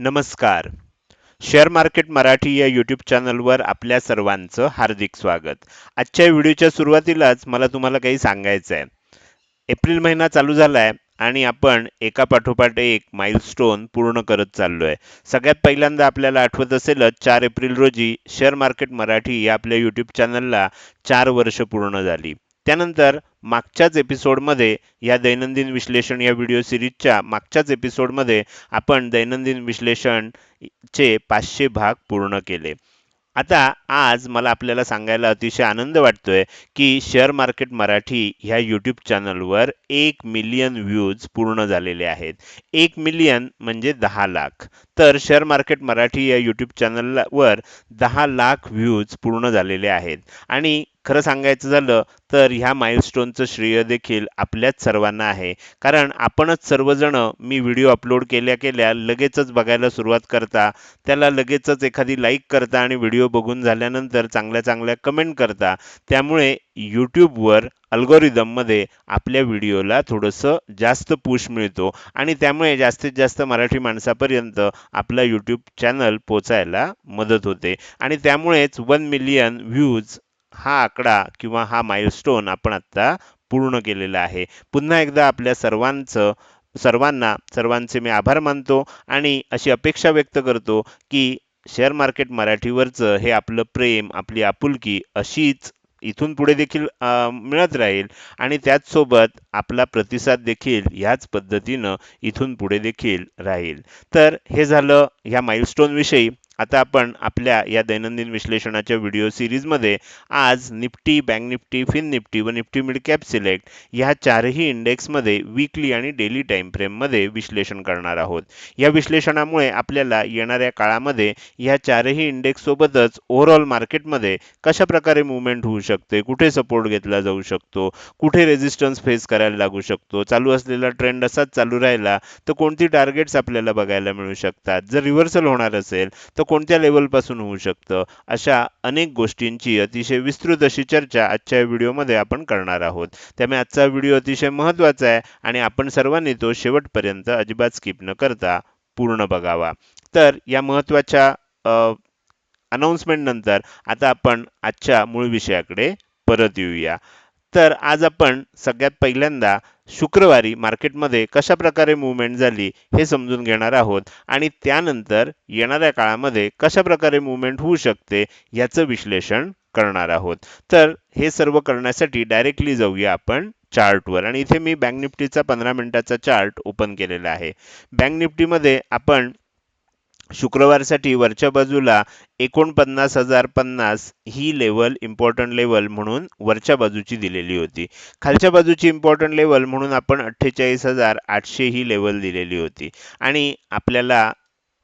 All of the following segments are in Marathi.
नमस्कार. शेअर मार्केट मराठी या यूट्यूब चॅनलवर आपल्या सर्वांचं हार्दिक स्वागत. आजच्या व्हिडिओच्या सुरुवातीलाच मला तुम्हाला काही सांगायचं आहे एप्रिल महिना चालू झाला आहे आणि आपण एका पाठोपाठ एक माइलस्टोन पूर्ण करत चाललो आहे सगळ्यात पहिल्यांदा आपल्याला आठवत असेलच चार एप्रिल रोजी शेअर मार्केट मराठी या आपल्या यूट्यूब चॅनलला चार वर्ष पूर्ण झाली. त्यानंतर मागच्याच एपिसोडमध्ये या दैनंदिन विश्लेषण या व्हिडिओ सिरीजच्या मागच्याच एपिसोडमध्ये आपण दैनंदिन विश्लेषणचे पाचशे भाग पूर्ण केले. आता आज मला आपल्याला सांगायला अतिशय आनंद वाटतोय की शेअर मार्केट मराठी ह्या यूट्यूब चॅनलवर एक मिलियन व्ह्यूज पूर्ण झालेले आहेत. एक मिलियन म्हणजे दहा लाख. तर शेअर मार्केट मराठी या यूट्यूब चॅनलवर दहा लाख व्ह्यूज पूर्ण झालेले आहेत. आणि खरं सांगायचं झालं तर ह्या माइलस्टोनचं श्रेय देखील आपल्याच सर्वांना आहे. कारण आपणच सर्वजण मी व्हिडिओ अपलोड केल्या केल्या लगेचच बघायला सुरुवात करता त्याला लगेचच एखादी लाईक करता आणि व्हिडिओ बघून झाल्यानंतर चांगल्या चांगल्या कमेंट करता. त्यामुळे यूट्यूबवर अल्गोरिदममध्ये आपल्या व्हिडिओला थोडंसं जास्त पुश मिळतो आणि त्यामुळे जास्तीत जास्त मराठी माणसापर्यंत आपला यूट्यूब चॅनल पोचायला मदत होते. आणि त्यामुळेच वन मिलियन व्ह्यूज हा आकडा किंवा हा माइलस्टोन आपण आत्ता पूर्ण केलेला आहे. पुन्हा एकदा आपल्या सर्वांचं सर्वांना सर्वांचे मी आभार मानतो आणि अशी अपेक्षा व्यक्त करतो की शेअर मार्केट मराठीवरचं हे आपलं प्रेम आपली आपुलकी अशीच इथून पुढे देखील मिळत राहील आणि त्याचसोबत आपला प्रतिसाद देखील ह्याच पद्धतीनं इथून पुढे देखील राहील. तर हे झालं ह्या माइलस्टोनविषयी आता आपण आपल्या या दैनंदिन विश्लेषणाच्या व्हिडिओ सिरीजमध्ये आज Nifty bank Nifty fin Nifty व निफ्टी मिड कॅप सिलेक्ट ह्या चारही इंडेक्समध्ये वीकली आणि डेली टाईम फ्रेममध्ये विश्लेषण करणार आहोत. या विश्लेषणामुळे आपल्याला येणाऱ्या काळामध्ये ह्या चारही इंडेक्ससोबतच ओव्हरऑल मार्केटमध्ये कशा प्रकारे मुवमेंट होऊ शकते कुठे सपोर्ट घेतला जाऊ शकतो कुठे रेजिस्टन्स फेस करायला लागू शकतो चालू असलेला ट्रेंड असाच चालू राहिला तर कोणती टार्गेट्स आपल्याला बघायला मिळू शकतात? जर रिव्हर्सल होणार असेल तर कोणत्या लेवलपासून होऊ शकतं? अशा अनेक गोष्टींची अतिशय विस्तृत अशी चर्चा आजच्या व्हिडिओमध्ये आपण करणार आहोत. त्यामुळे आजचा व्हिडिओ अतिशय महत्त्वाचा आहे आणि आपण सर्वांनी तो शेवटपर्यंत अजिबात स्किप न करता पूर्ण बघावा. तर या महत्त्वाच्या अनाऊन्समेंटनंतर आता आपण आजच्या मूळ विषयाकडे परत येऊया. तर आज आपण सगळ्यात पहिल्यांदा शुक्रवारी मार्केटमध्ये कशा प्रकारे मुवमेंट झाली हे समजून घेणार आहोत आणि त्यानंतर येणाऱ्या काळामध्ये कशा प्रकारे मुवमेंट होऊ शकते याचं विश्लेषण करणार आहोत. तर हे सर्व करण्यासाठी डायरेक्टली जाऊया आपण चार्टवर आणि इथे मी बँक निफ्टीचा पंधरा मिनिटाचा चार्ट ओपन केलेला आहे. बँक निफ्टीमध्ये आपण शुक्रवारसाठी वरच्या बाजूला एकोणपन्नास हजार पन्नास ही लेवल इम्पॉर्टंट लेवल म्हणून वरच्या बाजूची दिलेली होती. खालच्या बाजूची इम्पॉर्टंट लेवल म्हणून आपण अठ्ठेचाळीस हजार आठशे ही लेवल दिलेली होती. आणि आपल्याला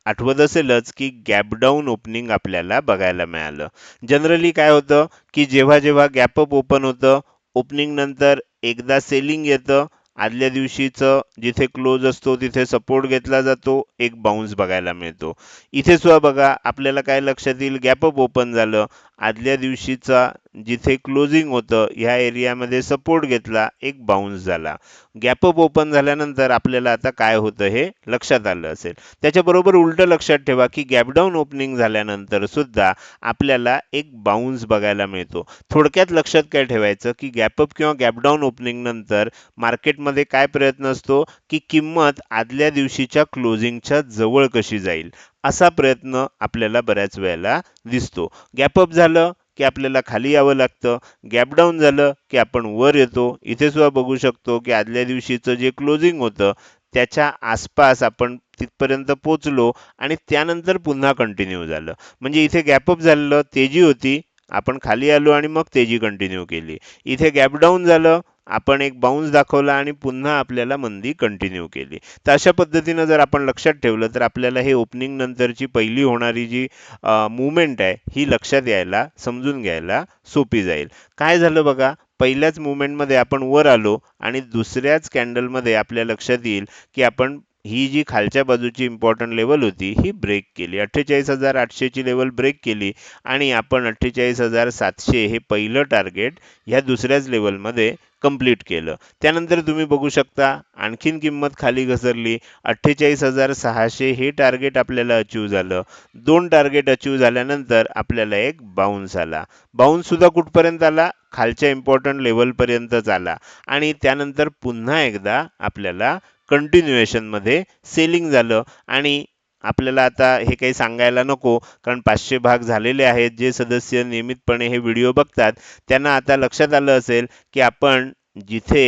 आठवत असेलच की गॅपडाऊन ओपनिंग आपल्याला बघायला मिळालं. जनरली काय होतं की जेव्हा जेव्हा गॅपअप ओपन होतं ओपनिंग नंतर एकदा सेलिंग येतं आदल्या दिवशीचं जिथे क्लोज असतो तिथे सपोर्ट घेतला जातो एक बाउन्स बघायला मिळतो. इथे सुद्धा बघा आपल्याला काय लक्षात येईल? गॅपअप ओपन झालं. आदल्या दिवशीचा जिथे क्लोजिंग होतं ह्या एरियामध्ये सपोर्ट घेतला एक बाउन्स झाला. गॅपअप ओपन झाल्यानंतर आपल्याला आता काय होतं हे लक्षात आलं असेल. त्याच्याबरोबर उलटं लक्षात ठेवा की गॅपडाऊन ओपनिंग झाल्यानंतर सुद्धा आपल्याला एक बाउन्स बघायला मिळतो. थोडक्यात लक्षात काय ठेवायचं की गॅपअप किंवा गॅपडाऊन ओपनिंग नंतर मार्केटमध्ये काय प्रयत्न असतो? की किंमत आदल्या दिवशीच्या क्लोजिंगच्या जवळ कशी जाईल? असा प्रयत्न आपल्याला बऱ्याच वेळेला दिसतो. गॅपअप झालं की आपल्याला खाली यावं लागतं. गॅपडाऊन झालं की आपण वर येतो. इथे सुद्धा बघू शकतो की आदल्या दिवशीचं जे क्लोजिंग होतं त्याच्या आसपास आपण तिथपर्यंत पोचलो आणि त्यानंतर पुन्हा कंटिन्यू झालं. म्हणजे इथे गॅपअप झालेलं तेजी होती. आपण खाली आलो आणि मग तेजी कंटिन्यू केली. इथे गॅपडाऊन झालं आपण एक बाउन्स दाखवला आणि पुन्हा आपल्याला मंदी कंटिन्यू केली. तर अशा पद्धतीनं जर आपण लक्षात ठेवलं तर आपल्याला हे ओपनिंग नंतरची पहिली होणारी जी मुवमेंट आहे ही लक्षात यायला समजून घ्यायला सोपी जाईल. काय झालं बघा पहिल्याच मुवमेंटमध्ये आपण वर आलो आणि दुसऱ्याच कॅन्डलमध्ये आपल्या लक्षात येईल की आपण ही जी खालच्या बाजूची इम्पॉर्टंट लेवल होती ही ब्रेक केली. अठ्ठेचाळीस हजार आठशेची लेवल ब्रेक केली आणि आपण अठ्ठेचाळीस हजार सातशे हे पहिलं टार्गेट ह्या दुसऱ्याच लेवलमध्ये कंप्लीट केलं. त्यानंतर तुम्ही बघू शकता आणखीन किंमत खाली घसरली. अठ्ठेचाळीस हजार सहाशे हे टार्गेट आपल्याला अचीव झालं. दोन टार्गेट अचीव झाल्यानंतर आपल्याला एक बाउन्स आला. बाउन्ससुद्धा कुठपर्यंत आला? खालच्या इम्पॉर्टंट लेवलपर्यंतच आला. आणि त्यानंतर पुन्हा एकदा आपल्याला कंटिन्युएशनमध्ये सेलिंग झालं. आणि आपल्याला आता हे काही सांगायला नको कारण पाचशे भाग झालेले आहेत. जे सदस्य नियमितपणे हे व्हिडिओ बघतात त्यांना आता लक्षात आलं असेल की आपण जिथे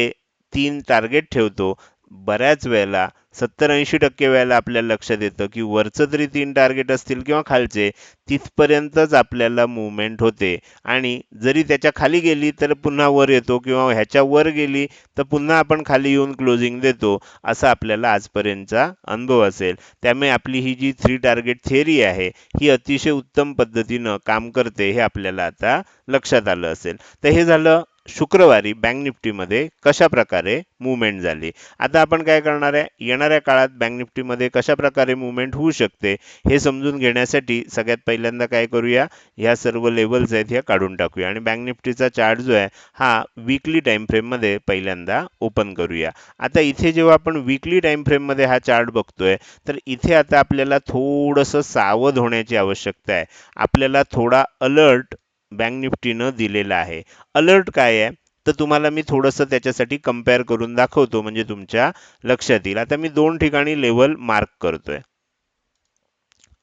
तीन टार्गेट ठेवतो बऱ्याच वेळेला सत्तर ऐंशी टक्के वेळेला आपल्याला लक्षात येतं की वरचं तरी तीन टार्गेट असतील किंवा खालचे तिथपर्यंतच आपल्याला मुवमेंट होते. आणि जरी त्याच्याखाली गेली तर पुन्हा वर येतो किंवा ह्याच्या वर गेली तर पुन्हा आपण खाली येऊन क्लोजिंग देतो असा आपल्याला आजपर्यंतचा अनुभव असेल. त्यामुळे आपली ही जी थ्री टार्गेट थिअरी आहे ही अतिशय उत्तम पद्धतीनं काम करते हे आपल्याला आता लक्षात आलं असेल. तर हे झालं शुक्रवारी बँक निफ्टीमध्ये कशा प्रकारे मुवमेंट झाली? आता आपण काय करणार आहे? येणाऱ्या काळात बँक निफ्टीमध्ये कशा प्रकारे मुवमेंट होऊ शकते? हे समजून घेण्यासाठी सगळ्यात पहिल्यांदा काय करूया? ह्या सर्व लेवल्स आहेत ह्या काढून टाकूया. आणि बँक निफ्टीचा चार्ट जो आहे हा वीकली टाईम फ्रेममध्ये पहिल्यांदा ओपन करूया. आता इथे जेव्हा आपण वीकली टाईम फ्रेममध्ये हा चार्ट बघतोय तर इथे आता आपल्याला थोडंसं सावध होण्याची आवश्यकता आहे. आपल्याला थोडा अलर्ट बँक निफ्टीनं दिलेला आहे. अलर्ट काय आहे? तर तुम्हाला मी थोडंसं त्याच्यासाठी कंपेअर करून दाखवतो म्हणजे तुमच्या लक्षात येईल. आता मी दोन ठिकाणी लेवल मार्क करतोय.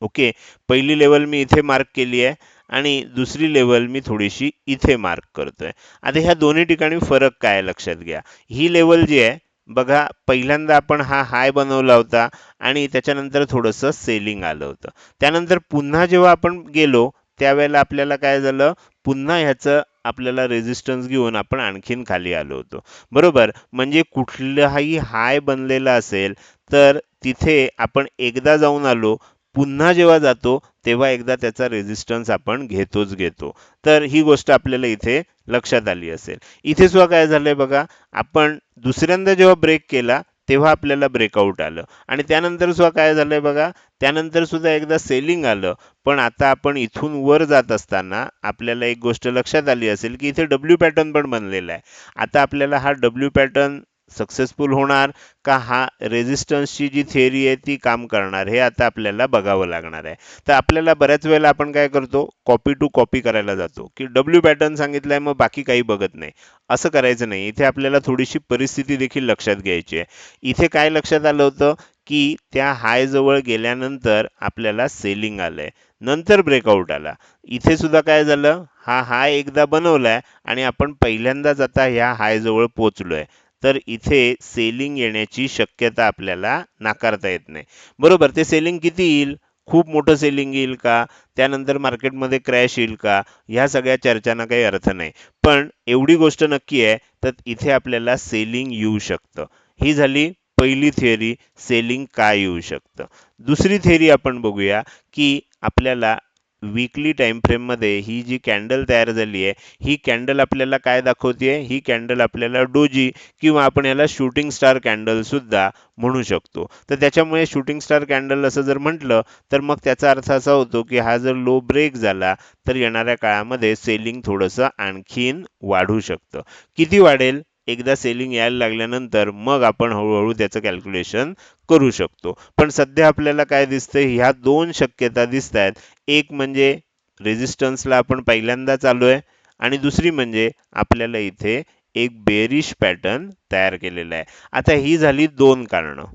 ओके पहिली लेवल मी इथे मार्क केली आहे आणि दुसरी लेवल मी थोडीशी इथे मार्क करतोय. आता ह्या दोन्ही ठिकाणी फरक काय लक्षात घ्या. ही लेवल जी आहे बघा पहिल्यांदा आपण हा हाय बनवला होता आणि त्याच्यानंतर थोडंसं सेलिंग आलं होतं. त्यानंतर पुन्हा जेव्हा आपण गेलो त्यावेळेला आपल्याला काय झालं? पुन्हा ह्याचं आपल्याला रेजिस्टन्स घेऊन आपण आणखीन खाली आलो होतो. बरोबर? म्हणजे कुठलाही हाय बनलेला असेल तर तिथे आपण एकदा जाऊन आलो पुन्हा जेव्हा जातो तेव्हा एकदा त्याचा रेझिस्टन्स आपण घेतोच घेतो. तर ही गोष्ट आपल्याला इथे लक्षात आली असेल. इथे सुद्धा काय झालंय बघा? आपण दुसऱ्यांदा जेव्हा ब्रेक केला तेव्हा आपल्याला ब्रेकआउट आलं. आणि त्यानंतर सुद्धा काय झालंय बघा त्यानंतर सुद्धा एकदा सेलिंग आलं. पण आता आपण इथून वर जात असताना आपल्याला एक गोष्ट लक्षात आली असेल की इथे डब्ल्यू पॅटर्न पण बनलेला आहे. आता आपल्याला हा डब्ल्यू पॅटर्न सक्सेसफुल होणार का हा रेजिस्टन्सची जी थिअरी आहे ती काम करणार? हे आता आपल्याला बघावं लागणार आहे. तर आपल्याला बऱ्याच वेळेला आपण काय करतो? कॉपी टू कॉपी करायला जातो. की डब्ल्यू पॅटर्न सांगितलाय मग बाकी काही बघत नाही. असं करायचं नाही. इथे आपल्याला थोडीशी परिस्थिती देखील लक्षात घ्यायची आहे. इथे काय लक्षात आलं होतं? की त्या हाय जवळ गेल्यानंतर आपल्याला सेलिंग आलंय. नंतर ब्रेकआउट आला. इथे सुद्धा काय झालं? हा हाय एकदा बनवलाय आणि आपण पहिल्यांदाच आता ह्या हाय जवळ पोहोचलोय. तर इथे सेलिंग येण्याची शक्यता आपल्याला नाकारता येत नाही. बरोबर ते सेलिंग किती येईल? खूप मोठं सेलिंग येईल का? त्यानंतर मार्केटमध्ये क्रॅश येईल का? ह्या सगळ्या चर्चांना काही अर्थ नाही. पण एवढी गोष्ट नक्की आहे तर इथे आपल्याला सेलिंग येऊ शकतं. ही झाली पहिली थिअरी सेलिंग काय येऊ शकतं? दुसरी थिअरी आपण बघूया की आपल्याला वीकली टाइम फ्रेममध्ये ही जी कॅन्डल तयार झाली आहे ही कॅन्डल आपल्याला काय दाखवते ही कॅन्डल आपल्याला डोजी किंवा आपण याला शूटिंग स्टार कॅन्डलसुद्धा म्हणू शकतो. तर त्याच्यामुळे शूटिंग स्टार कॅन्डल असं जर म्हटलं तर मग त्याचा अर्थ असा होतो की हा जर लो ब्रेक झाला तर येणाऱ्या काळामध्ये सेलिंग थोडंसं आणखीन वाढू शकतं. किती वाढेल? एकदा सेलिंग यायला लागल्यानंतर मग आपण हळूहळू त्याचं कॅल्क्युलेशन करू शकतो. पण सध्या आपल्याला काय दिसतंय ह्या दोन शक्यता दिसत आहेत एक म्हणजे रेजिस्टन्सला आपण पहिल्यांदा चालू आहे आणि दुसरी म्हणजे आपल्याला इथे एक बेरिश पॅटर्न तयार केलेला आहे. आता ही झाली दोन कारणं.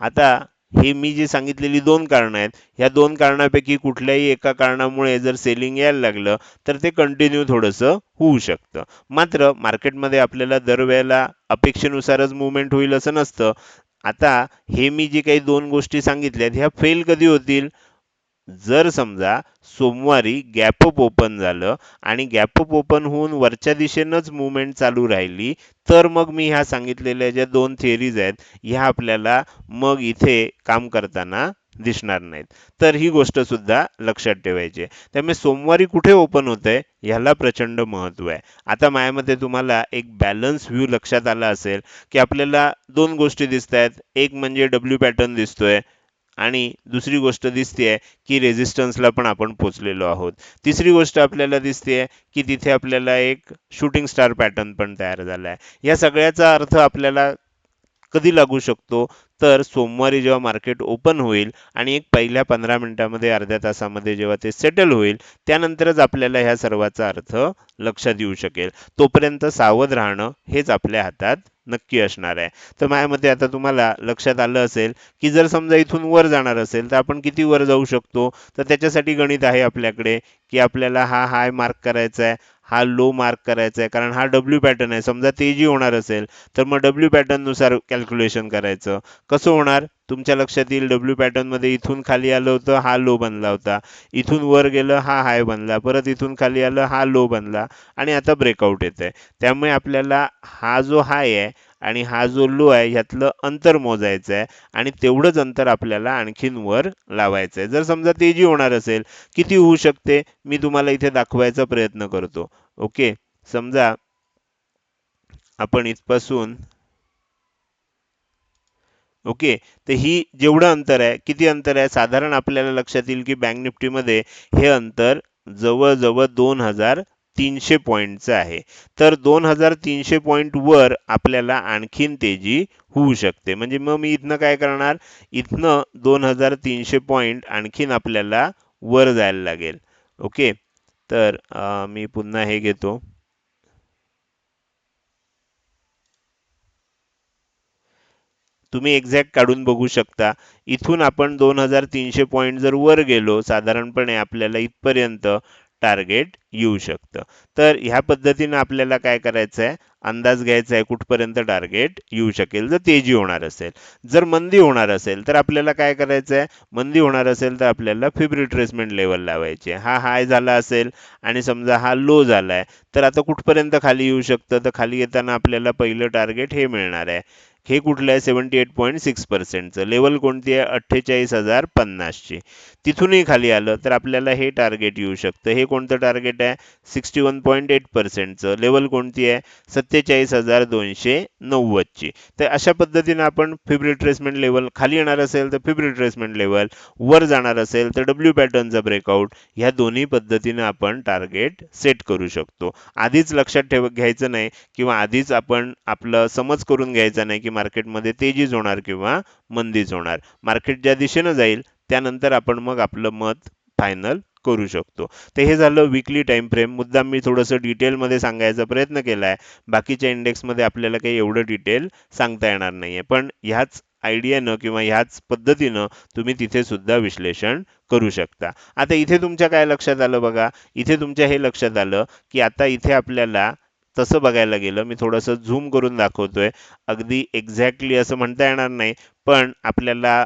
आता हे मी जी सांगितलेली दोन कारणं आहेत. ह्या दोन कारणापैकी कुठल्याही एका कारणामुळे जर सेलिंग यायला लागलं तर ते कंटिन्यू थोडंसं होऊ शकतं. मात्र मार्केटमध्ये आपल्याला दरवेळेला अपेक्षेनुसारच मुवमेंट होईल असं नसतं. आता हे मी जे काही दोन गोष्टी सांगितल्यात ह्या फेल कधी होतील? जर समजा सोमवारी गॅपअप ओपन झालं आणि गॅपअप ओपन होऊन वरच्या दिशेनंच मुवमेंट चालू राहिली तर मग मी ह्या सांगितलेल्या ज्या दोन थिअरीज आहेत ह्या आपल्याला मग इथे काम करताना दिसणार नाहीत. तर ही गोष्ट सुद्धा लक्षात ठेवायची आहे. त्यामुळे सोमवारी कुठे ओपन होत आहे ह्याला प्रचंड महत्त्व आहे. आता माझ्यामध्ये तुम्हाला एक बॅलन्स व्ह्यू लक्षात आला असेल की आपल्याला दोन गोष्टी दिसत आहेत एक म्हणजे डब्ल्यू पॅटर्न दिसतोय आणि दुसरी गोष्ट दिसते की रेझिस्टन्सला पण आपण पोचलेलो आहोत. तिसरी गोष्ट आपल्याला दिसते की तिथे आपल्याला एक शूटिंग स्टार पॅटर्न पण तयार झाला आहे या सगळ्याचा अर्थ आपल्याला कधी लागू शकतो? तर सोमवारी जेव्हा मार्केट ओपन होईल आणि एक पहिल्या पंधरा मिनिटामध्ये अर्ध्या तासामध्ये जेव्हा ते सेटल होईल त्यानंतरच आपल्याला ह्या सर्वाचा अर्थ लक्षात येऊ शकेल. तोपर्यंत सावध राहणं हेच आपल्या हातात नक्की असणार आहे. तर माझ्या मते आता तुम्हाला लक्षात आलं असेल की जर समजा इथून वर जाणार असेल तर आपण किती वर जाऊ शकतो? तर त्याच्यासाठी गणित आहे आपल्याकडे की आपल्याला हा हाय मार्क करायचा आहे. हा लो मार्क करायचा आहे कारण हा डब्ल्यू पॅटर्न आहे. समजा तेजी होणार असेल तर मग डब्ल्यू पॅटर्ननुसार कॅल्क्युलेशन करायचं. कसं होणार? तुमच्या लक्षात येईल डब्ल्यू पॅटर्नमध्ये इथून खाली आलं होतं हा लो बनला होता. इथून वर गेलं हा हाय बनला. परत इथून खाली आलं हा लो बनला. आणि आता ब्रेकआउट येत आहे त्यामुळे आपल्याला हा जो हाय आहे आणि हा जो लो आहे ह्यातलं अंतर मोजायचं आहे आणि तेवढंच अंतर आपल्याला आणखीन वर लावायचं आहे जर समजा तेजी होणार असेल किती होऊ शकते? मी तुम्हाला इथे दाखवायचा प्रयत्न करतो. ओके? समजा आपण इथपासून ओके? तर ही जेवढं अंतर आहे किती अंतर आहे? साधारण आपल्याला लक्षात येईल की बँक निफ्टीमध्ये हे अंतर जवळजवळ दोन हजार तीनशे पॉईंटचं आहे. तर दोन हजार तीनशे पॉईंट वर आपल्याला आणखीन तेजी होऊ शकते. म्हणजे मग मी इथनं काय करणार? इथनं दोन हजार तीनशे पॉईंट आणखीन आपल्याला वर जायला लागेल. ओके? तर मी पुन्हा हे घेतो. तुम्ही एक्झॅक्ट काढून बघू शकता. इथून आपण दोन हजार तीनशे पॉईंट जर वर गेलो साधारणपणे आपल्याला इथपर्यंत टार्गेट येऊ शकतं. तर ह्या पद्धतीनं आपल्याला काय करायचं आहे अंदाज घ्यायचा आहे कुठपर्यंत टार्गेट येऊ शकेल. जर तेजी होणार असेल जर मंदी होणार असेल तर आपल्याला काय करायचं आहे मंदी होणार असेल तर आपल्याला फिब रिट्रेसमेंट लेवल लावायची हा हाय झाला असेल आणि समजा हा लो झाला आहे तर आता कुठपर्यंत खाली येऊ शकतं? तर खाली येताना आपल्याला पहिलं टार्गेट हे मिळणार आहे. हे कुठलं आहे? सेवन्टी एट पॉईंट सिक्स पर्सेंटचं लेवल कोणती आहे? अठ्ठेचाळीस हजार पन्नासची. तिथूनही खाली आलं तर आपल्याला हे टार्गेट येऊ शकतं. हे कोणतं टार्गेट आहे? सिक्स्टी वन पॉईंट एट पर्सेंटचं लेवल कोणती आहे? सत्तेचाळीस हजार दोनशे नव्वदची. तर अशा पद्धतीनं आपण फिब रिट्रेसमेंट लेवल खाली येणार असेल तर फिब रिट्रेसमेंट लेवल वर जाणार असेल तर डब्ल्यू पॅटर्नचा ब्रेकआउट ह्या दोन्ही पद्धतीनं आपण टार्गेट सेट करू शकतो. आधीच लक्षात ठेव घ्यायचं नाही किंवा आधीच आपण आपलं समज करून घ्यायचा नाही की मार्केटमध्ये तेजीच होणार किंवा मंदीच होणार. मार्केट ज्या दिशेनं जाईल त्यानंतर आपण मग आपलं मत फायनल करू शकतो. ते हे झालं विकली टाइम फ्रेम मुद्दाम मी थोडंसं डिटेलमध्ये सांगायचा प्रयत्न केला आहे बाकीच्या इंडेक्समध्ये आपल्याला काही एवढं डिटेल सांगता येणार नाही आहे पण ह्याच आयडियानं किंवा ह्याच पद्धतीनं तुम्ही तिथे सुद्धा विश्लेषण करू शकता. आता इथे तुमच्या काय लक्षात आलं बघा? इथे तुमच्या हे लक्षात आलं की आता इथे आपल्याला तसं बघायला गेलं मी थोडंसं झूम करून दाखवतोय. अगदी एक्झॅक्टली असं म्हणता येणार नाही पण आपल्याला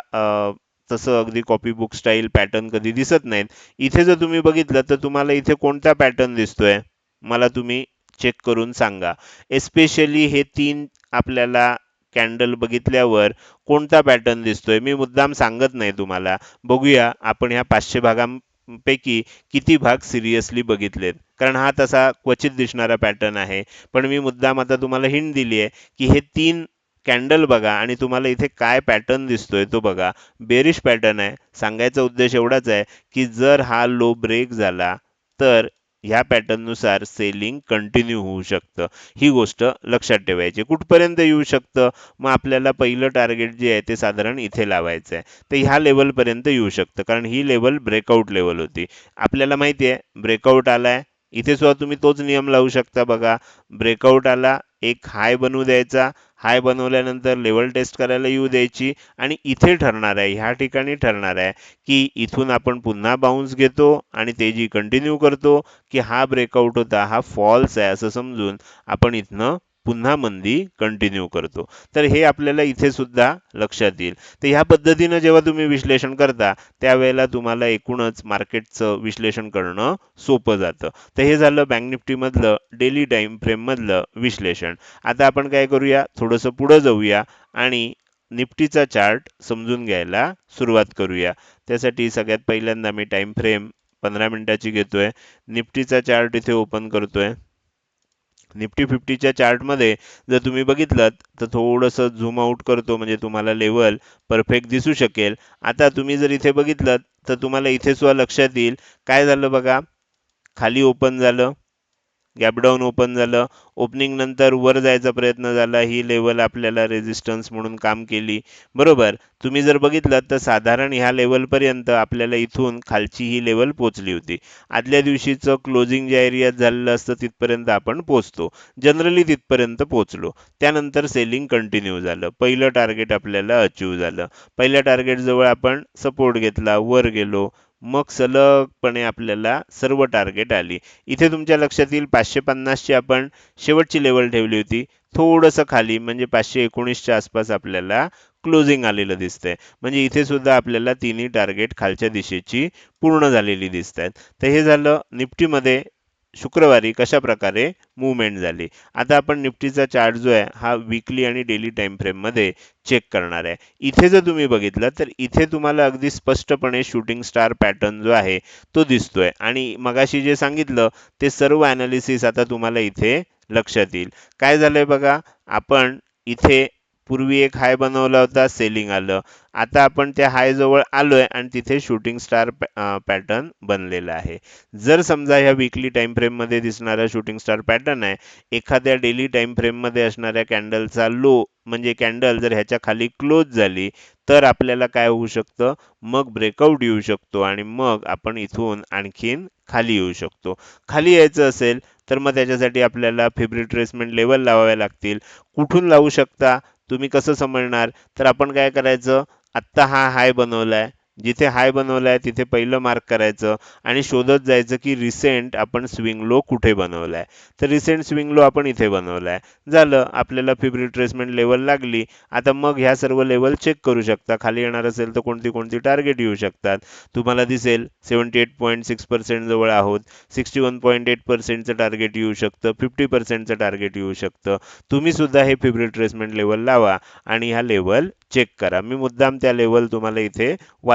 तसं अगदी कॉपी बुक स्टाईल पॅटर्न कधी दिसत नाहीत. इथे जर तुम्ही बघितलं तर तुम्हाला इथे कोणता पॅटर्न दिसतोय? मला तुम्ही चेक करून सांगा. एस्पेशली हे तीन आपल्याला कॅन्डल बघितल्यावर कोणता पॅटर्न दिसतोय? मी मुद्दाम सांगत नाही तुम्हाला. बघूया आपण ह्या पाचशे भागांपैकी किती भाग सिरियसली बघितलेत. कारण हा तसा क्वचित दिसणारा पॅटर्न आहे. पण मी मुद्दाम आता तुम्हाला हिंट दिली आहे की हे तीन कॅन्डल बघा आणि तुम्हाला इथे काय पॅटर्न दिसतोय तो बघा. बेरिश पॅटर्न आहे. सांगायचा उद्देश एवढाच आहे की जर हा लो ब्रेक झाला तर ह्या पॅटर्ननुसार सेलिंग कंटिन्यू होऊ शकतं. ही गोष्ट लक्षात ठेवायची. कुठपर्यंत येऊ शकतं? मग आपल्याला पहिलं टार्गेट जे आहे ते साधारण इथे लावायचं आहे तर ह्या लेवलपर्यंत येऊ शकतं. कारण ही लेवल ब्रेकआउट लेवल होती. आपल्याला माहिती आहे ब्रेकआउट आलाय इथे सुद्धा तुम्ही तोच नियम लावू शकता बघा. ब्रेकआउट आला एक हाय बनवू द्यायचा. हाय बनवल्यानंतर लेवल टेस्ट करायला येऊ द्यायची आणि इथे ठरणार आहे ह्या ठिकाणी ठरणार आहे की इथून आपण पुन्हा बाउन्स घेतो आणि ते जी कंटिन्यू करतो की हा ब्रेकआउट होता हा फॉल्स आहे असं समजून आपण इथनं पुन्हा मंदी कंटिन्यू करतो. तर हे आपल्याला इथे सुद्धा लक्षात येईल. तर ह्या पद्धतीनं जेव्हा तुम्ही विश्लेषण करता त्यावेळेला तुम्हाला एकूणच मार्केटचं विश्लेषण करणं सोपं जातं. तर हे झालं बँक निफ्टीमधलं डेली टाईम फ्रेममधलं विश्लेषण. आता आपण काय करूया? थोडंसं पुढं जाऊया आणि निफ्टीचा चार्ट समजून घ्यायला सुरुवात करूया. त्यासाठी सगळ्यात पहिल्यांदा मी टाईम फ्रेम पंधरा मिनिटाची घेतोय. निफ्टीचा चार्ट इथे ओपन करतोय. निफ्टी फिफ्टीच्या चार्टमध्ये जर तुम्ही बघितलं तर थोडंसं झूम आउट करतो म्हणजे तुम्हाला लेवल परफेक्ट दिसू शकेल. आता तुम्ही जर इथे बघितलं तर तुम्हाला इथे सुद्धा लक्षात येईल. काय झालं बघा? खाली ओपन झालं. गॅपडाऊन ओपन झालं. ओपनिंग नंतर वर जायचा प्रयत्न झाला. ही लेवल आपल्याला रेझिस्टन्स म्हणून काम केली. बरोबर? तुम्ही जर बघितलं तर साधारण ह्या लेवलपर्यंत आपल्याला इथून खालची ही लेवल पोचली होती. आदल्या दिवशीचं क्लोजिंग ज्या एरियात झालेलं असतं तिथपर्यंत आपण पोचतो जनरली तिथपर्यंत पोचलो त्यानंतर सेलिंग कंटिन्यू झालं. पहिलं टार्गेट आपल्याला अचीव झालं. पहिल्या टार्गेटजवळ आपण सपोर्ट घेतला. वर गेलो. मग सलगपणे आपल्याला सर्व टार्गेट आली. इथे तुमच्या लक्षात येईल पाचशे पन्नासची आपण शेवटची लेवल ठेवली होती. थोडंसं खाली म्हणजे पाचशे एकोणीसच्या आसपास आपल्याला क्लोजिंग आलेलं दिसतंय. म्हणजे इथे सुद्धा आपल्याला तिन्ही टार्गेट खालच्या दिशेची पूर्ण झालेली दिसत आहेत तर हे झालं निफ्टीमध्ये. शुक्रवारी कशा प्रकारे मूवमेंट झाली? आता आपण निफ्टीचा चार्ट जो आहे हा विकली आणि डेली टाइम फ्रेममध्ये चेक करणार आहे. इथे जर तुम्ही बघितलं तर इथे तुम्हाला अगदी स्पष्टपणे शूटिंग स्टार पॅटर्न जो आहे तो दिसतोय. आणि मगाशी जे सांगितलं ते सर्व अनालिसिस आता तुम्हाला इथे लक्षात येईल. काय झालंय बघा आपण इथे पूर्वी एक हाय बनवला होता सेलिंग आलं. आता आपण त्या हायजवळ आलो आहे आणि तिथे शूटिंग स्टार पॅटर्न बनलेला आहे. जर समजा ह्या विकली टाईम फ्रेममध्ये दिसणारा शूटिंग स्टार पॅटर्न आहे एखाद्या डेली टाईम फ्रेममध्ये असणाऱ्या कॅन्डलचा लो म्हणजे कॅन्डल जर ह्याच्या खाली क्लोज झाली तर आपल्याला काय होऊ शकतं? मग ब्रेकआउट येऊ शकतो आणि मग आपण इथून आणखीन खाली येऊ शकतो. खाली यायचं असेल तर मग त्याच्यासाठी आपल्याला फेब्रिक ट्रेसमेंट लेवल लावाव्या लागतील. कुठून लावू शकता? तुम्ही कसं समजणार? तर आपण काय करायचं? आत्ता हा हाय बनवलाय. जिथे हाय बनवलाय तिथे पहिलं मार्क करायचं आणि शोधत जायचं की रिसेंट आपण स्विंग लो कुठे बनवलाय. तर रिसेंट स्विंग लो आपण इथे बनवलाय. झालं आपल्याला फिब्री ट्रेसमेंट लेवल लागली. आता मग ह्या सर्व लेवल चेक करू शकता. खाली येणार असेल तर कोणती कोणती टार्गेट येऊ शकतात. तुम्हाला दिसेल seventy eight point six percent जवळ आहोत. सिक्स्टी वन पॉईंट एट पर्सेंटचं टार्गेट येऊ शकतं. फिफ्टी पर्सेंटचं टार्गेट येऊ शकतं. तुम्ही सुद्धा हे फिब्री ट्रेसमेंट लेवल लावा आणि ह्या लेवल चेक करा. मी मुद्दाम त्या लेवल तुम्हाला इथे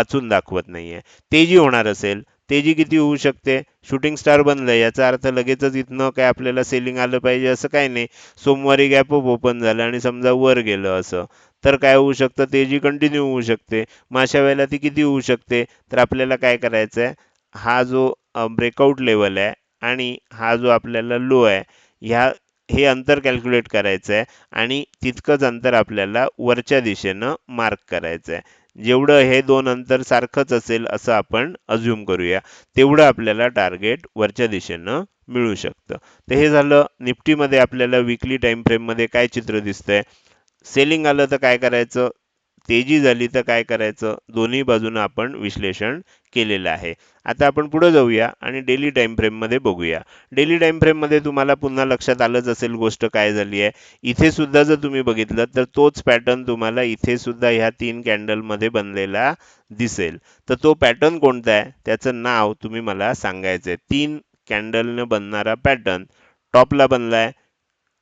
वाचून दाखवत नाहीये. तेजी होणार असेल. तेजी किती होऊ शकते? शूटिंग स्टार बनलं याचा अर्थ लगेचच इथनं काय आपल्याला सेलिंग आलं पाहिजे असं काय नाही. सोमवारी गॅप ओपन झालं आणि समजा वर गेलं असं. तर काय होऊ शकतं? तेजी कंटिन्यू होऊ शकते. मग अशा वेळेला ती किती होऊ शकते? तर आपल्याला काय करायचं आहे हा जो ब्रेकआउट लेवल आहे आणि हा जो आपल्याला लो आहे ह्या हे अंतर कॅल्क्युलेट करायचं आहे आणि तितकंच अंतर आपल्याला वरच्या दिशेनं मार्क करायचं आहे जेवढं हे दोन अंतर सारखंच असेल असं आपण अज्युम करूया. तेवढं आपल्याला टार्गेट वरच्या दिशेनं मिळू शकतं. तर हे झालं निफ्टीमध्ये आपल्याला विकली टाइम फ्रेममध्ये काय चित्र दिसतंय? सेलिंग आलं तर काय करायचं? तेजी झाली तर काय करायचं? दोन्ही बाजूनं आपण विश्लेषण केलेलं आहे. आता आपण पुढे जाऊया आणि डेली टाईम फ्रेममध्ये बघूया. डेली टाईम फ्रेममध्ये तुम्हाला पुन्हा लक्षात आलंच असेल गोष्ट काय झाली आहे. इथे सुद्धा जर तुम्ही बघितलं तर तोच पॅटर्न तुम्हाला इथे सुद्धा ह्या तीन कॅन्डलमध्ये बनलेला दिसेल. तर तो पॅटर्न कोणता आहे? त्याचं नाव तुम्ही मला सांगायचं आहे तीन कॅन्डलनं बनणारा पॅटर्न टॉपला बनलाय.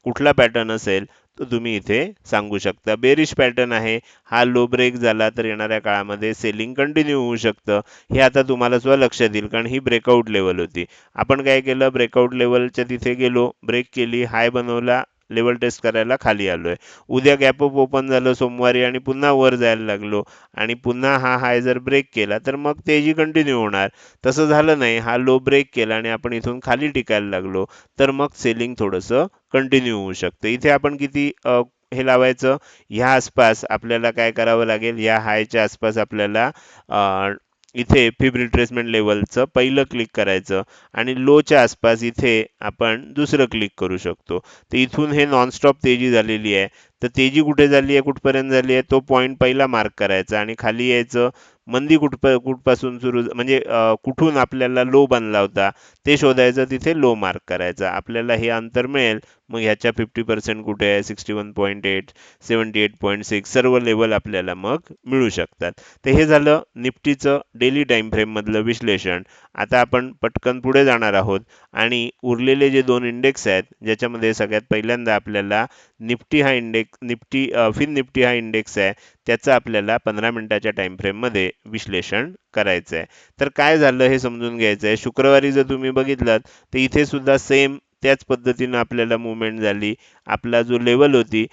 कुठला पॅटर्न असेल? तो तुम्ही इथे सांगू शकता. बेरिश पॅटर्न आहे. हा लो ब्रेक झाला तर येणाऱ्या काळामध्ये सेलिंग कंटिन्यू होऊ शकतं. हे आता तुम्हाला सुद्धा लक्षात येईल कारण ही ब्रेकआउट लेवल होती. आपण काय केलं? ब्रेकआउट लेवलच्या तिथे गेलो. ब्रेक केली. हाय बनवला. लेवल टेस्ट करायला खाली आलो आहे उद्या गॅप अप ओपन झालं सोमवारी आणि पुन्हा वर जायला लागलो आणि पुन्हा हा हाय जर ब्रेक केला तर मग तेजी कंटिन्यू होणार. तसं झालं नाही हा लो ब्रेक केला आणि आपण इथून खाली टिकायला लागलो तर मग सेलिंग थोडंसं कंटिन्यू होऊ शकतं. इथे आपण किती हे लावायचं? ह्या आसपास आपल्याला काय करावं लागेल? या हायच्या आसपास आपल्याला इथे फिब रिट्रेसमेंट लेवलचं पहिलं क्लिक करायचं आणि लोच्या आसपास इथे आपण दुसरं क्लिक करू शकतो. तर इथून हे नॉनस्टॉप तेजी झालेली आहे. तर तेजी कुठे झाली आहे? कुठपर्यंत झाली आहे? तो पॉईंट पहिला मार्क करायचा आणि खाली यायचं मंदी कुठ कुठपासून सुरू म्हणजे कुठून आपल्याला लो बनला होता ते शोधायचं तिथे लो मार्क करायचा. आपल्याला हे अंतर मिळेल. मग ह्याच्या फिफ्टी पर्सेंट कुठे आहे? Sixty one point eight seventy eight point six सर्व लेवल आपल्याला मग मिळू शकतात. तर हे झालं निफ्टीचं डेली टाईम फ्रेममधलं विश्लेषण. आता आपण पटकन पुढे जाणार आहोत. आणि उरलेले जे दोन इंडेक्स आहेत ज्याच्यामध्ये सगळ्यात पहिल्यांदा आपल्याला निफ्टी हा इंडेक्स निफ्टी फिन निफ्टी हा इंडेक्स आहे त्याचं आपल्याला पंधरा मिनिटाच्या टाइम फ्रेममध्ये विश्लेषण करायचं आहे तर काय झालं हे समजून घ्यायचं आहे शुक्रवारी जर तुम्ही बघितलात तर इथे सुद्धा सेम त्याच पद्धतीनं आपल्याला मुवमेंट झाली. आपला जो लेवल होती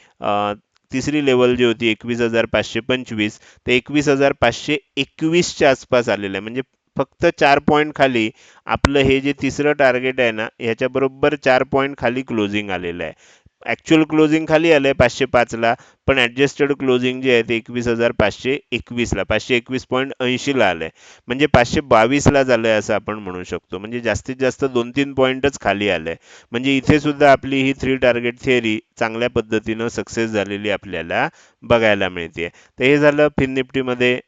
तिसरी लेवल जी होती एकवीस हजार पाचशे पंचवीस ते एकवीस हजार पाचशे एकवीसच्या आसपास आलेलं आहे. म्हणजे फक्त चार पॉईंट खाली आपलं हे जे तिसरं टार्गेट आहे ना ह्याच्याबरोबर चार पॉईंट खाली क्लोजिंग आलेलं आहे. ॲक्च्युअल क्लोजिंग खाली आलं आहे पाचशे पाचला पण ॲडजस्टेड क्लोजिंग जे आहे ते एकवीस हजार पाचशे एकवीसला पाचशे एकवीस पॉईंट ऐंशीला आलं आहे म्हणजे पाचशे बावीसला झालं आहे असं आपण म्हणू शकतो. म्हणजे जास्तीत जास्त दोन तीन पॉईंटच खाली आलं आहे म्हणजे इथे सुद्धा आपली ही थ्री टार्गेट थिअरी चांगल्या पद्धतीनं सक्सेस झालेली आपल्याला बघायला मिळते तर हे झालं फिन निफ्टीमध्ये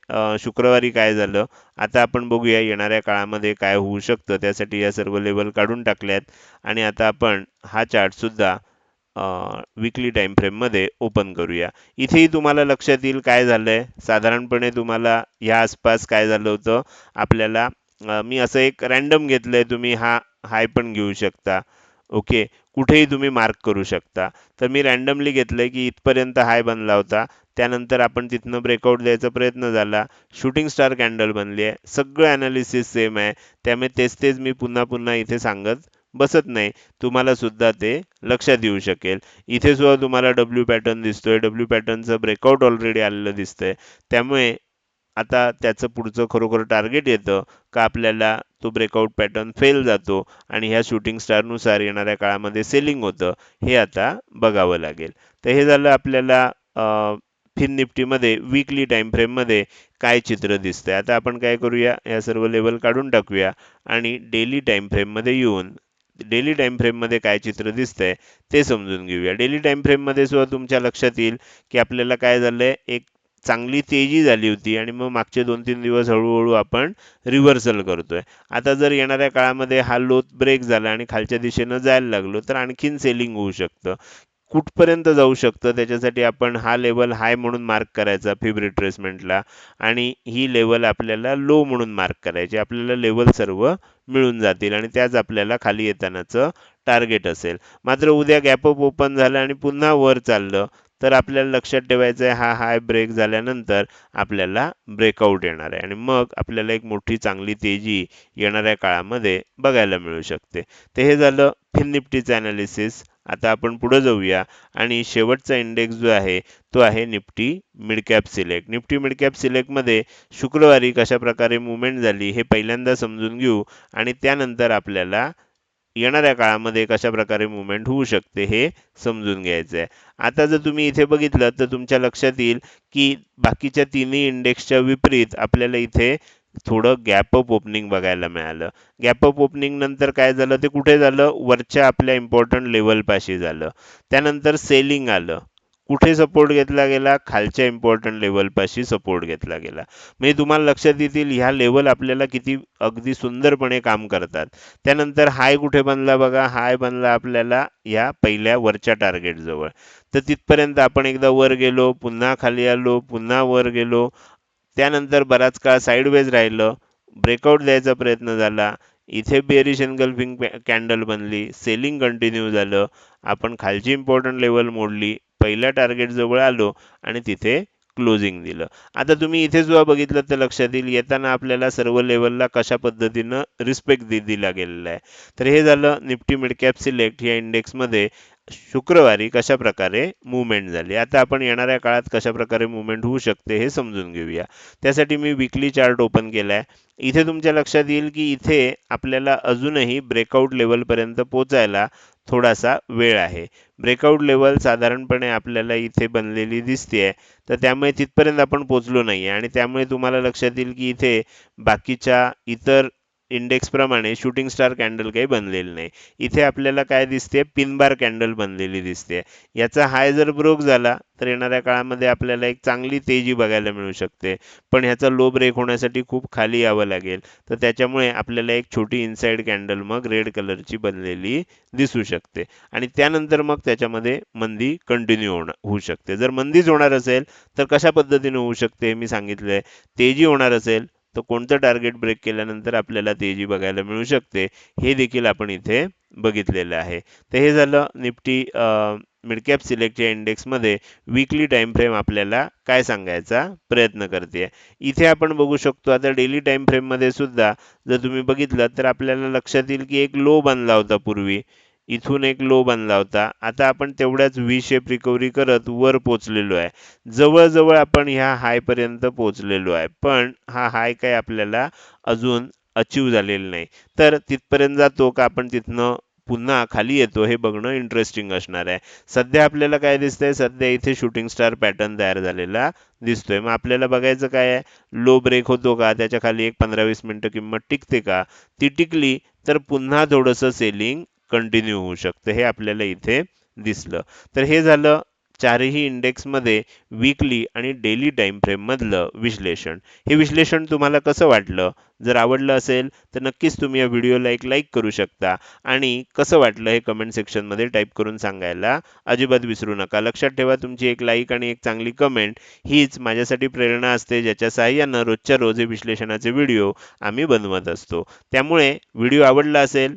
शुक्रवारी काय झालं? आता आपण बघूया येणाऱ्या काळामध्ये काय होऊ शकतं. त्यासाठी या सर्व लेवल काढून टाकल्यात. आणि आता आपण हा चार्टसुद्धा विकली टाइम फ्रेममध्ये ओपन करूया. इथेही तुम्हाला लक्षात येईल काय झालंय. साधारणपणे तुम्हाला ह्या आसपास काय झालं होतं? आपल्याला मी असं एक रॅन्डम घेतलंय तुम्ही हा हाय पण घेऊ शकता. ओके कुठेही तुम्ही मार्क करू शकता. तर मी रॅन्डमली घेतलंय की इथपर्यंत हाय बनला होता. त्यानंतर आपण तिथनं ब्रेकआउट द्यायचा प्रयत्न झाला. शूटिंग स्टार कॅन्डल बनली आहे. सगळं ॲनालिसिस सेम आहे. त्यामुळे तेच तेच मी पुन्हा पुन्हा इथे सांगत बसत नाही तुम्हाला सुद्धा ते लक्षात येऊ शकेल. इथे सुद्धा तुम्हाला डब्ल्यू पॅटर्न दिसतोय. डब्ल्यू पॅटर्नचं ब्रेकआउट ऑलरेडी आलेलं दिसतंय. त्यामुळे आता त्याचं पुढचं खरोखर टार्गेट येतं का आपल्याला तो ब्रेकआउट पॅटर्न फेल जातो आणि ह्या शूटिंग स्टारनुसार येणाऱ्या काळामध्ये सेलिंग होतं हे आता बघावं लागेल. तर हे झालं आपल्याला फिन निफ्टीमध्ये विकली टाईम फ्रेममध्ये काय चित्र दिसतंय. आता आपण काय करूया? या सर्व लेवल काढून टाकूया आणि डेली टाईम फ्रेममध्ये येऊन डेली टाइम फ्रेममध्ये काय चित्र दिसतंय ते समजून घेऊया. डेली टाईम फ्रेममध्ये सुद्धा तुमच्या लक्षात येईल की आपल्याला काय झालंय एक चांगली तेजी झाली होती आणि मग मागचे दोन तीन दिवस हळूहळू आपण रिव्हर्सल करतोय. आता जर येणाऱ्या काळामध्ये हा लोथ ब्रेक झाला आणि खालच्या दिशेनं जायला लागलो तर आणखीन सेलिंग होऊ शकतं. कुठपर्यंत जाऊ शकतं? त्याच्यासाठी आपण हा लेवल हाय म्हणून मार्क करायचा फिब रिट्रेसमेंटला आणि ही लेवल आपल्याला लो म्हणून मार्क करायची. आपल्याला लेवल सर्व मिळून जातील आणि त्याच आपल्याला खाली येतानाचं टार्गेट असेल. मात्र उद्या गॅपअप ओपन झालं आणि पुन्हा वर चाललं तर आपल्याला लक्षात ठेवायचं आहे हा हाय ब्रेक झाल्यानंतर आपल्याला ब्रेकआउट येणार आहे. आणि मग आपल्याला एक मोठी चांगली तेजी येणाऱ्या काळामध्ये बघायला मिळू शकते. तर हे झालं फिन निफ्टीचं अनालिसिस आता आपण पुढे जाऊया. आणि शेवटचा इंडेक्स जो आहे तो आहे Nifty midcap select Nifty midcap सिलेक्टमध्ये शुक्रवारी कशा प्रकारे मुवमेंट झाली हे पहिल्यांदा समजून घेऊ आणि त्यानंतर आपल्याला येणाऱ्या काळामध्ये कशा प्रकारे मुवमेंट होऊ शकते हे समजून घ्यायचं आहे आता जर तुम्ही इथे बघितलं तर तुमच्या लक्षात येईल की बाकीच्या तिन्ही इंडेक्सच्या विपरीत आपल्याला इथे थोडं गॅप अप ओपनिंग बघायला मिळालं. गॅप अप ओपनिंग नंतर काय झालं? ते कुठे झालं? वरच्या आपल्या इम्पॉर्टंट लेवल पाशी झालं. त्यानंतर सेलिंग आलं. कुठे सपोर्ट घेतला गेला? खालच्या इम्पॉर्टंट लेवलपाशी सपोर्ट घेतला गेला. म्हणजे तुम्हाला लक्षात येतील ह्या लेवल आपल्याला किती अगदी सुंदरपणे काम करतात. त्यानंतर हाय कुठे बनला बघा? हाय बनला आपल्याला या पहिल्या वरच्या टार्गेट जवळ. तर तिथपर्यंत आपण एकदा वर गेलो पुन्हा खाली आलो पुन्हा वर गेलो. त्यानंतर बराच काळ साईडवेज राहिलं. ब्रेकआउट द्यायचा प्रयत्न झाला. इथे बेरिश एनगल्फिंग कॅन्डल बनली. सेलिंग कंटिन्यू झालं. आपण खालची इम्पॉर्टंट लेवल मोडली. पहिल्या टार्गेट जवळ आलो आणि तिथे क्लोजिंग दिलं. आता तुम्ही इथे जेव्हा बघितलं तर लक्षात येईल येताना आपल्याला सर्व लेवलला कशा पद्धतीनं रिस्पेक्ट दि दिला गेलेला आहे. तर हे झालं निफ्टी मिडकॅप सिलेक्ट या इंडेक्समध्ये शुक्रवारी कशा प्रकारे मुवमेंट झाली? आता आपण येणाऱ्या काळात कशा प्रकारे मुवमेंट होऊ शकते हे समजून घेऊया. त्यासाठी मी विकली चार्ट ओपन केला आहे इथे तुमच्या लक्षात येईल की इथे आपल्याला अजूनही ब्रेकआउट लेवलपर्यंत पोचायला थोडासा वेळ आहे. ब्रेकआउट लेवल साधारणपणे आपल्याला इथे बनलेली दिसते आहे तर त्यामुळे तिथपर्यंत आपण पोचलो नाही आहे आणि त्यामुळे तुम्हाला लक्षात येईल की इथे बाकीच्या इतर इंडेक्सप्रमाणे शूटिंग स्टार कॅन्डल काही बनलेली नाही. इथे आपल्याला काय दिसते? पिनबार कॅन्डल बनलेली दिसते. याचा हाय जर ब्रोक झाला तर येणाऱ्या काळामध्ये आपल्याला एक चांगली तेजी बघायला मिळू शकते. पण ह्याचा लो ब्रेक होण्यासाठी खूप खाली यावं लागेल. तर त्याच्यामुळे आपल्याला एक छोटी इनसाइड कॅन्डल मग रेड कलरची बनलेली दिसू शकते. आणि त्यानंतर मग त्याच्यामध्ये मंदी कंटिन्यू होणार होऊ शकते. जर मंदीच होणार असेल तर कशा पद्धतीने होऊ शकते? मी सांगितलंय. तेजी होणार असेल तर कोणतं टार्गेट ब्रेक केल्यानंतर आपल्याला तेजी बघायला मिळू शकते हे देखील आपण इथे बघितलेलं आहे. तर हे झालं निफ्टी मिडकॅप सिलेक्टच्या सिलेक्ट या इंडेक्समध्ये विकली टाईम फ्रेम आपल्याला काय सांगायचा प्रयत्न करते. इथे आपण बघू शकतो आता डेली टाइम फ्रेममध्ये सुद्धा जर तुम्ही बघितलं तर आपल्याला लक्षात येईल की एक लो बनला होता पूर्वी. इथून एक लो बनला होता. आता आपण तेवढ्याच व्ही शेप रिकव्हरी करत वर पोचलेलो आहे. जवळजवळ आपण ह्या हायपर्यंत पोचलेलो आहे. पण हा हाय काय आपल्याला अजून अचीव झालेला नाही. तर तिथपर्यंत जातो का आपण तिथनं पुन्हा खाली येतो हे बघणं इंटरेस्टिंग असणार आहे. सध्या आपल्याला काय दिसतंय? सध्या इथे शूटिंग स्टार पॅटर्न तयार झालेला दिसतोय. मग आपल्याला बघायचं काय आहे? लो ब्रेक होतो का? त्याच्याखाली एक पंधरा वीस मिनटं किंमत टिकते का? ती टिकली तर पुन्हा थोडंसं सेलिंग कंटिन्यू होऊ शकतं हे आपल्याला इथे दिसलं. तर हे झालं चारही इंडेक्समध्ये वीकली आणि डेली टाईम फ्रेममधलं विश्लेषण. हे विश्लेषण तुम्हाला कसं वाटलं? जर आवडलं असेल तर नक्कीच तुम्ही या व्हिडिओला एक लाईक करू शकता. आणि कसं वाटलं हे कमेंट सेक्शनमध्ये टाईप करून सांगायला अजिबात विसरू नका. लक्षात ठेवा तुमची एक लाईक आणि एक चांगली कमेंट हीच माझ्यासाठी प्रेरणा असते ज्याच्या साहाय्यानं रोजच्या रोज हे विश्लेषणाचे व्हिडिओ आम्ही बनवत असतो. त्यामुळे व्हिडिओ आवडला असेल